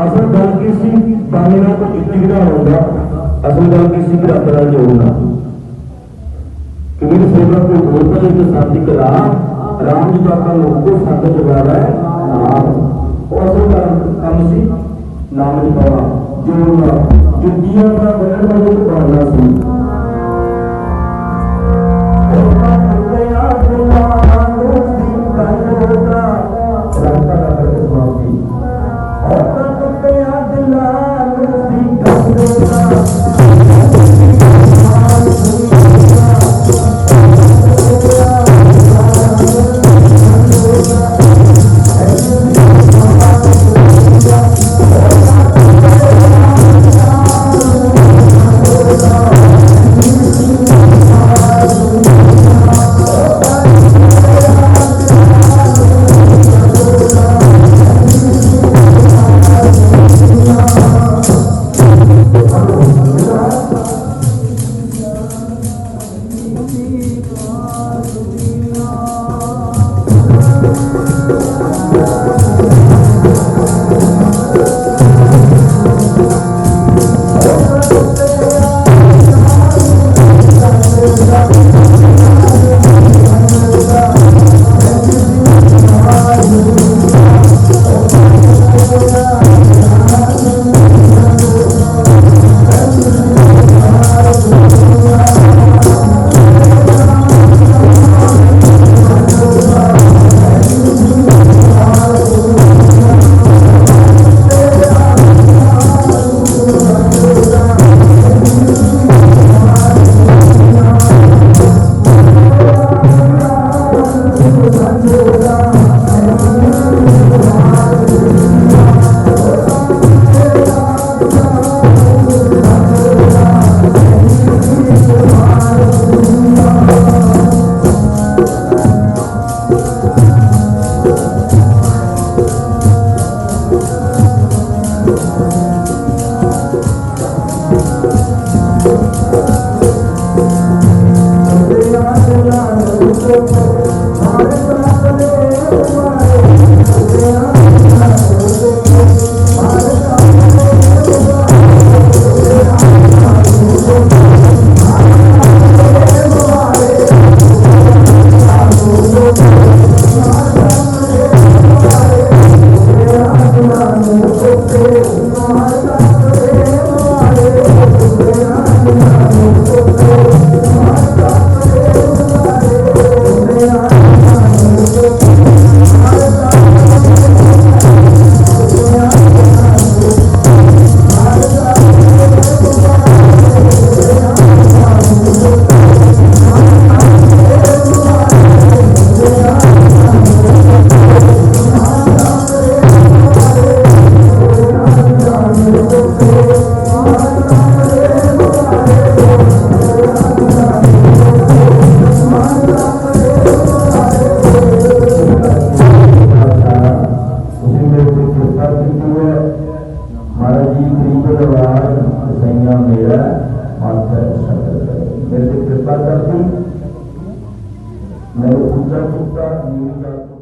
किसी बांगना को तो इतना होगा। असंदा किसी रबरा जोड़ना। क्योंकि सेवा को होता है तो शादी करा राम जी बाबा लोग को शादी जगा रहा है, नाम। और असल काम से? नाम जपावा जोड़ना। जो दिया बड़ा बनने वालों तो बढ़ना सी ਕੀਤੀ ਹੈ ਮਹਾਰਾਜ ਜੀ ਗਰੀਬ ਦਰਬਾਰ ਸਈਆ ਮੇਰਾ ਮਾਤਾ ਸ਼ਬਦ ਮੇਰੇ ਤੇ ਕਿਰਪਾ ਕਰਦੀ ਮੈਂ ਉੱਚਾ ਚੁੱਕਾ ਨੀਵੀਂ